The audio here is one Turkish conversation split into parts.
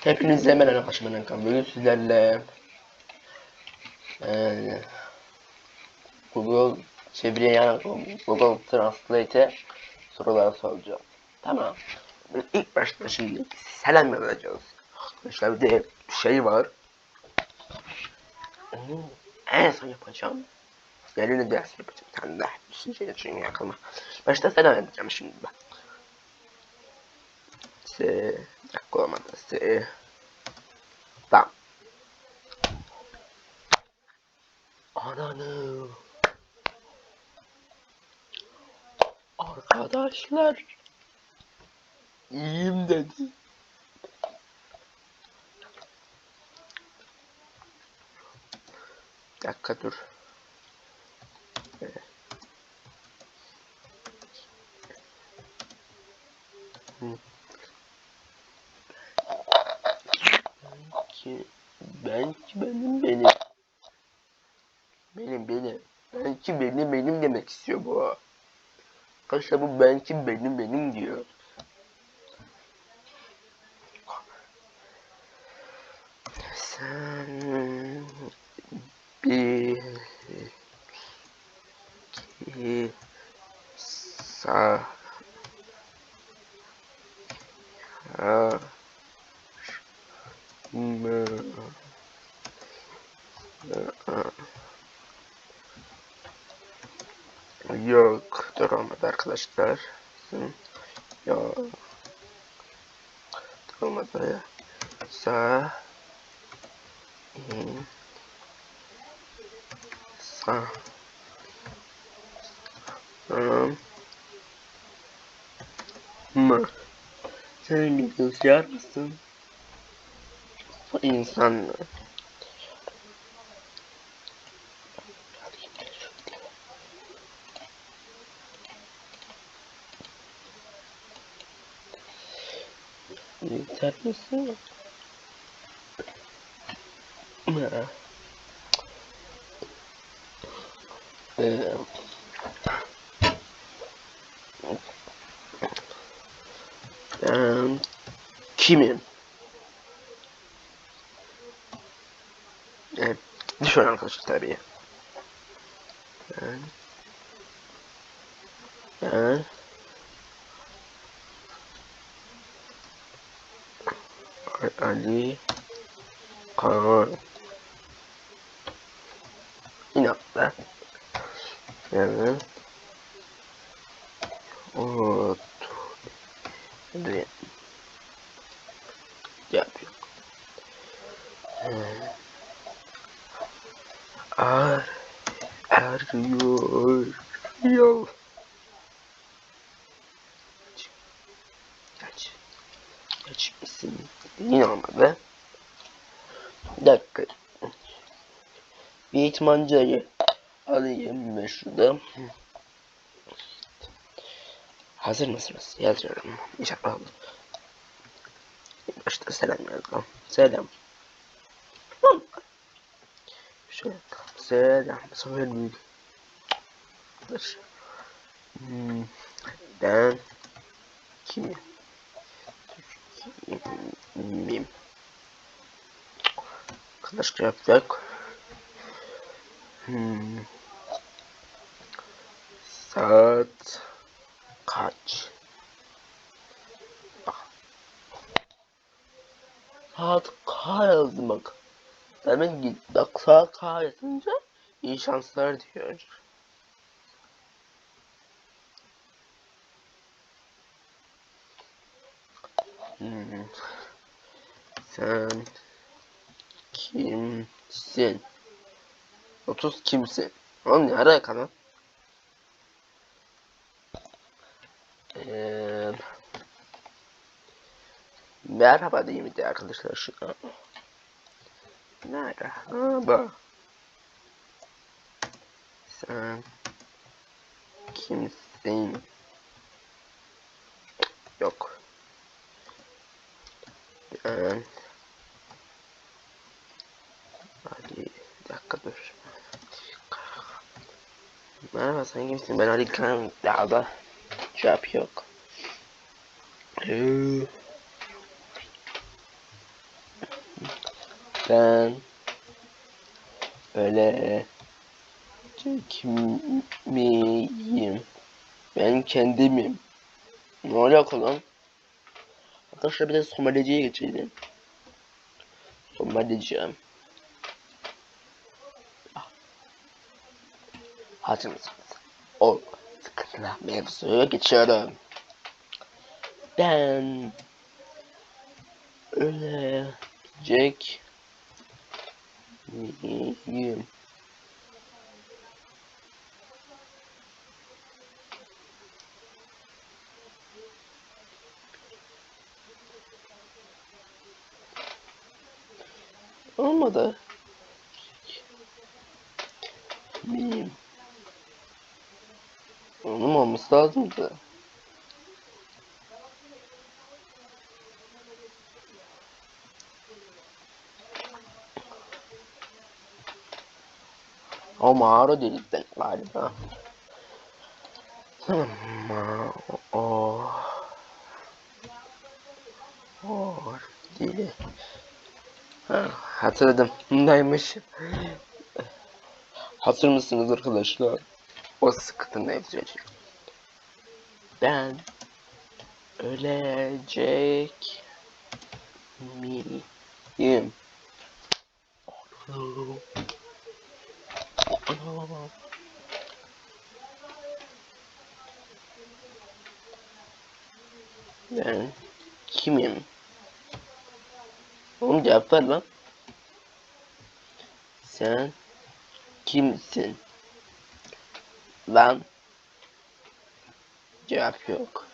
Hepinize merhaba arkadaşlar ben Hakan. Bugün sizlerle eee Google çeviriye yani Google Translate'e sorular soracağım. Tamam. Biz ilk başta şimdi selam yazacağız. Arkadaşlar bir de şey var. Onu en son yapacağım. Yerine ders yapacağım. Daha. Bir şey için yakılma. Başta selam yapacağım şimdi bak. Dakika olmadı. Se... Tamam. Ananı. Arkadaşlar. İyiyim dedi. Dakika dur. Arkadaşlar bu belki benim benim diyor. Sen bir iki sa ha mı Yok, duramadı arkadaşlar. Yok. Duramadı ya. Sa in Sa Ram Mı Sen bir yazar mısın? Bu insan mısın? Mı? Ee, ben kimim? Evet, düşün arkadaşlar tabii. Ben Ali Kaan inatla yani o diye yapıyor. Ee, Ar arıyor yol. Kaç. Kaç mısın? Yine olmadı. Bir dakika. Bir itmancayı alayım ve şurada. Hazır mısınız? Yazıyorum. İnşallah Başta selam yazdım. Selam. Şöyle. Selam. Sefer büyük. Dur. Hmm. Ben kimim? Kimim? Arkadaşlar yapacak. Hmm. Saat kaç? Bak. Saat K yazdım. Demek ki bak saat K yazınca iyi şanslar diyor. Hmm. Sen kimsin? 30 kimsin? Oğlum ne ara kanal? Ee, merhaba diyeyim bir de arkadaşlar şuna. Merhaba. Sen kimsin? Yok. Ben Hadi dur. Merhaba sen kimsin? Ben Ali Kan Dağda. Cevap yok. Ben öyle miyim? Ben kendimim. Ne alaka lan? Arkadaşlar bir de Somalici'ye geçelim. Somalici. Hazır mısınız? O sıkıntılı mevzuya geçiyorum. Ben ölecek miyim? Olmadı. Miyim? Onun olması lazımdı. O mağara delikten galiba. Ama o o dili. Ha, hatırladım. Bundaymış. Hatır mısınız arkadaşlar? O sıkıntı mevzucu. Ben ölecek miyim? Ben kimim? Oğlum cevap ver lan. Sen kimsin? Lan. Cevap yok.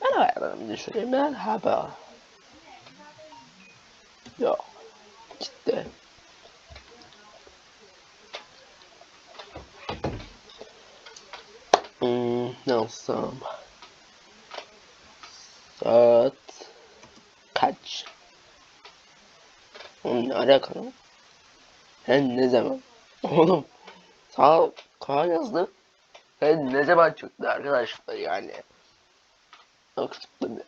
Merhaba yapalım bir şöyle merhaba. Yok. Cidden. Hmm, ne alsam? Saat kaç? Oğlum ne alaka lan? Hem ne zaman? Oğlum sağ Kaan yazdı. Hem ne zaman çıktı arkadaşlar yani? Yok bir.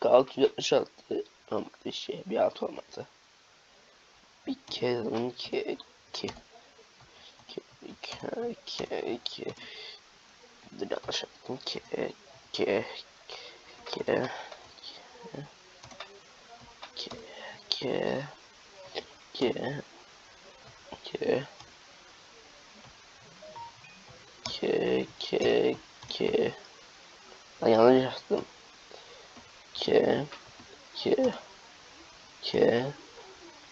666 olmadı şey bir alt olmadı. Bir kez iki. İki iki iki iki iki. Bir yanlış yaptım ki ki ki ki ki ki ki ki ki ki ben yanlış yaptım. Ki ki ki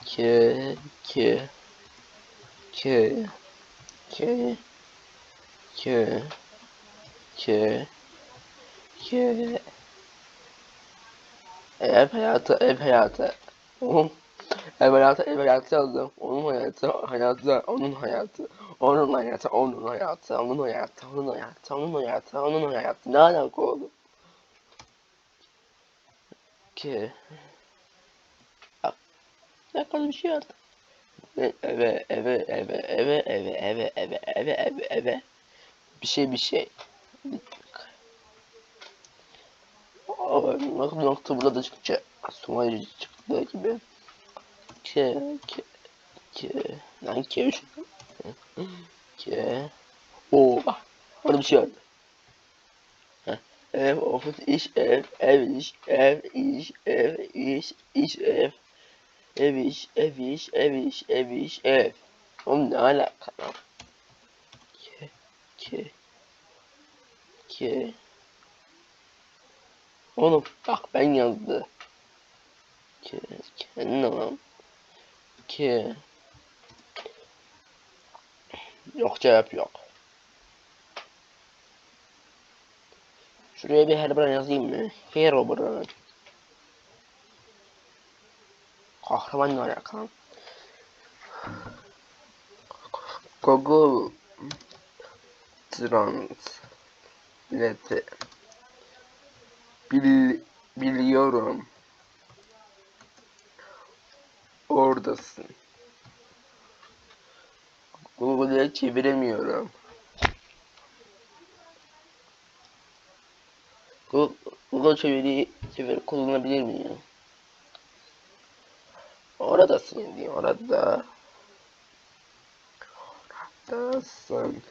ki ki ki ki ki ki ki ev hayatı ev hayatı oğlum ev hayatı ev hayatı yazdım onun hayatı hayatı onun hayatı. Onun hayatı onun hayatı onun hayatı onun hayatı onun hayatı onun hayatı. Ne alaka oğlum? Ki. Ne kadar bir şey yaptı eve eve eve eve eve eve eve eve eve eve eve. Bir şey bir şey. Nokta nokta burada çıkınca Somali çıktı gibi ke ke ke lan şu ke o. Bak orada bir şey vardı ev ofis iş ev ev iş ev iş ev iş iş ev. Ev iş ev iş ev iş ev iş ev. Oğlum ne alaka lan? Ke ke ke Oğlum bak ben yazdı. Ke, ke ne lan? Ke. Yok cevap yok. Şuraya bir Herobrine yazayım mı? Herobrine. Kahraman ne alaka lan? Google Translate Bil, biliyorum. Oradasın. Google'a çeviremiyorum. Google, Google çeviri çevir kullanabilir miyim? Oradasın diye orada. Oradasın.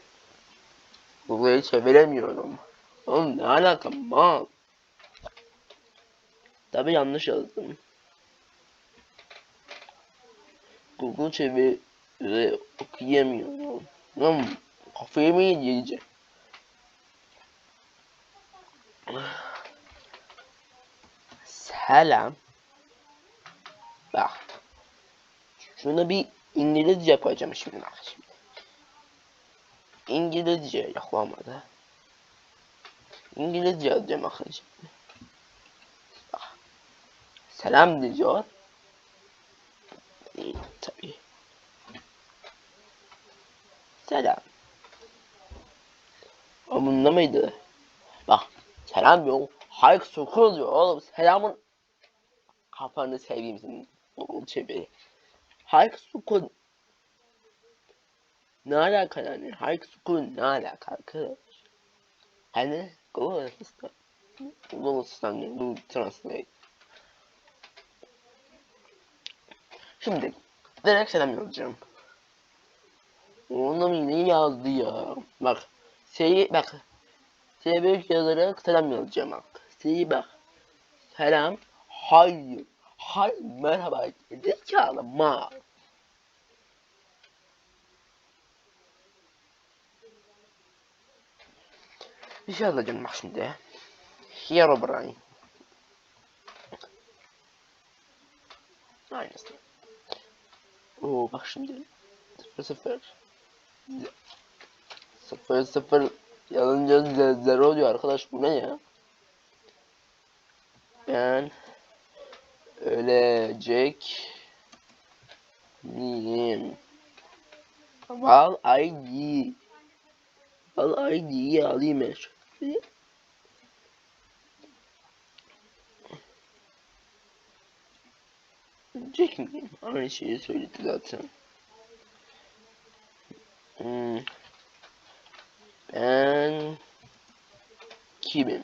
Google'ı çeviremiyorum. Oğlum ne alaka mal. Tabi yanlış yazdım. Google çeviri okuyamıyorum. Lan kafayı mı yiyeceğim? Selam. Bak. Şuna bir İngilizce yapacağım şimdi bak şimdi. İngilizce yapamadı. İngilizce yazacağım şimdi. Bak. Selam diyor. İyi, tabii. Selam. O bunda mıydı? Bak. Selam yok. Hayır sokul diyor oğlum. Selamın kafanı seveyim senin. Oğlum çeviri. Hayır sokul. Ne alaka yani? Hayır sokul ne alaka arkadaş? Hani Google Assistant. Google Assistant değil, Google Translate. Şimdi direkt selam yazacağım. Onun yine yazdı ya. Bak. Şeyi bak. Şey büyük yazarak selam yazacağım bak. Şeyi bak. Selam. Hayır. Hayır. Merhaba. Zekalı ma. Bir şey alacağım bak şimdi. Hero Brian. Aynısı. Oo bak şimdi. Sıfır sıfır. Sıfır sıfır yazınca ze- zero diyor arkadaş bu ne ya? Ben ölecek miyim? Val ID. Val ID'yi alayım ben şöyle. Ölecek miyim? Aynı şeyi söyledi zaten. Hmm. Ben kimim?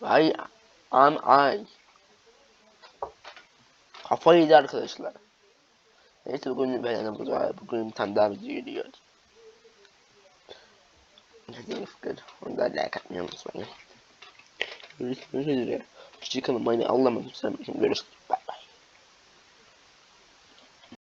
Vay am ay. Kafayı yedi arkadaşlar. Neyse bugün ben de bu bugün bir tane daha video geliyor. Hadi. Onu da like atmayı unutmayın. Görüşmek üzere. Hoşçakalın. Beni anlamadım. Sen görüşürüz.